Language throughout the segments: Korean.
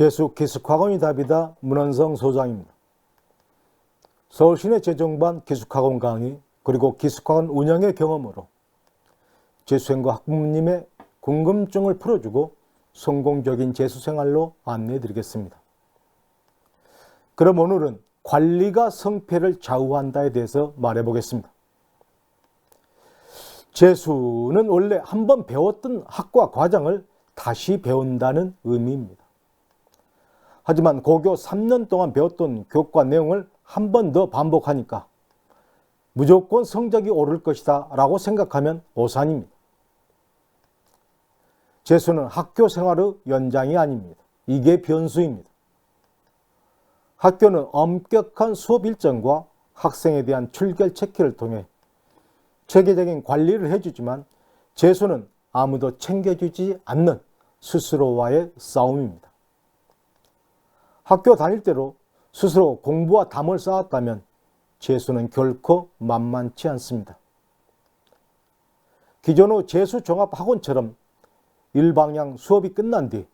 재수 기숙학원이 답이다 문헌성 소장입니다. 서울시내 재정반 기숙학원 강의 그리고 기숙학원 운영의 경험으로 재수생과 학부모님의 궁금증을 풀어주고 성공적인 재수생활로 안내해 드리겠습니다. 그럼 오늘은 관리가 성패를 좌우한다에 대해서 말해 보겠습니다. 재수는 원래 한번 배웠던 학과 과정을 다시 배운다는 의미입니다. 하지만 고교 3년 동안 배웠던 교과 내용을 한 번 더 반복하니까 무조건 성적이 오를 것이다 라고 생각하면 오산입니다. 재수는 학교 생활의 연장이 아닙니다. 이게 변수입니다. 학교는 엄격한 수업 일정과 학생에 대한 출결 체크를 통해 체계적인 관리를 해주지만 재수는 아무도 챙겨주지 않는 스스로와의 싸움입니다. 학교 다닐 때로 스스로 공부와 담을 쌓았다면 재수는 결코 만만치 않습니다. 기존의 재수 종합 학원처럼 일방향 수업이 끝난 뒤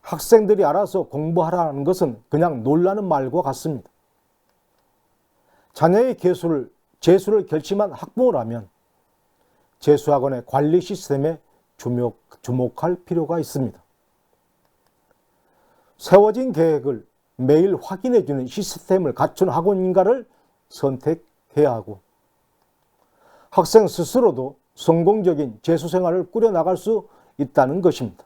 학생들이 알아서 공부하라는 것은 그냥 놀라는 말과 같습니다. 자녀의 개수를, 재수를 결심한 학부모라면 재수학원의 관리 시스템에 주목, 주목할 필요가 있습니다. 세워진 계획을 매일 확인해주는 시스템을 갖춘 학원인가를 선택해야 하고 학생 스스로도 성공적인 재수생활을 꾸려나갈 수 있다는 것입니다.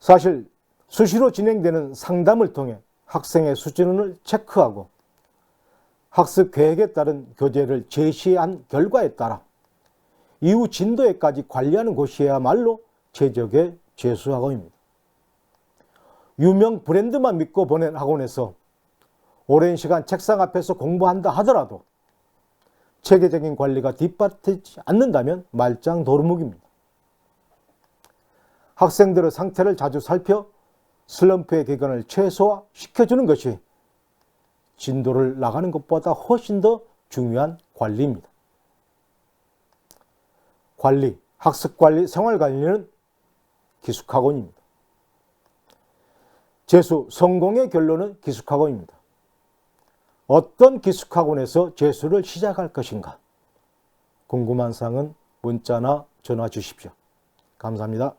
사실 수시로 진행되는 상담을 통해 학생의 수준을 체크하고 학습 계획에 따른 교재를 제시한 결과에 따라 이후 진도에까지 관리하는 곳이야말로 최적의 재수학원입니다. 유명 브랜드만 믿고 보낸 학원에서 오랜 시간 책상 앞에서 공부한다 하더라도 체계적인 관리가 뒷받치지 않는다면 말짱 도루묵입니다. 학생들의 상태를 자주 살펴 슬럼프의 기간을 최소화시켜주는 것이 진도를 나가는 것보다 훨씬 더 중요한 관리입니다. 관리, 학습관리, 생활관리는 기숙학원입니다. 재수 성공의 결론은 기숙학원입니다. 어떤 기숙학원에서 재수를 시작할 것인가? 궁금한 사항은 문자나 전화 주십시오. 감사합니다.